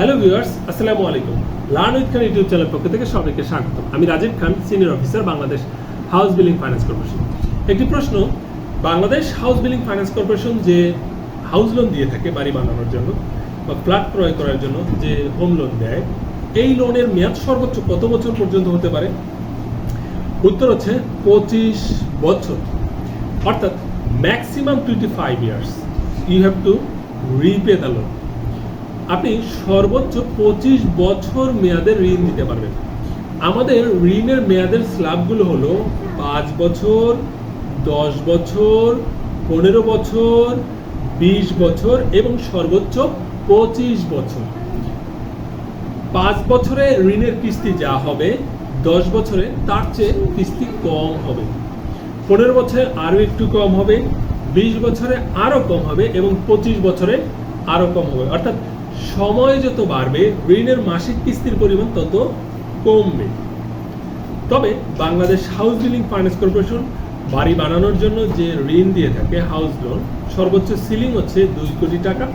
Hello viewers আসসালামু আলাইকুম। Learn with Khan YouTube channel পক্ষ থেকে সবাইকে স্বাগত। আমি Rajib Khan senior officer Bangladesh house building finance corporation একটি প্রশ্ন, Bangladesh house building finance corporation যে হাউস লোন দিয়ে থাকে বাড়ি বানানোর জন্য বা ফ্ল্যাট ক্রয় করার জন্য যে হোম লোন দেয়, এই লোনের মেয়াদ সর্বোচ্চ কত বছর পর্যন্ত হতে পারে? উত্তর হচ্ছে পঁচিশ বছর। অর্থাৎ maximum twenty five years you have to repay the loan আপনি সর্বোচ্চ পঁচিশ বছর মেয়াদের ঋণ দিতে পারবেন। আমাদের ঋণের মেয়াদের স্ল্যাবগুলো হলো পাঁচ বছর, দশ বছর, পনেরো বছর, বিশ বছর এবং সর্বোচ্চ পঁচিশ বছর। পাঁচ বছরে ঋণের কিস্তি যা হবে, দশ বছরে তার চেয়ে কিস্তি কম হবে। পনেরো বছরে আরও একটু কম হবে, বিশ বছরে আরও কম হবে এবং পঁচিশ বছরে আরও কম হবে। অর্থাৎ সময় যত বাড়বে, ঋণের মাসিক কিস্তির পরিমাণ তত কমবে। তবে Bangladesh house building finance corporation বাড়ি বানানোর জন্য যে ঋণ দিয়ে থাকে হাউস লোন সর্বোচ্চ সিলিং হচ্ছে দুই কোটি টাকা।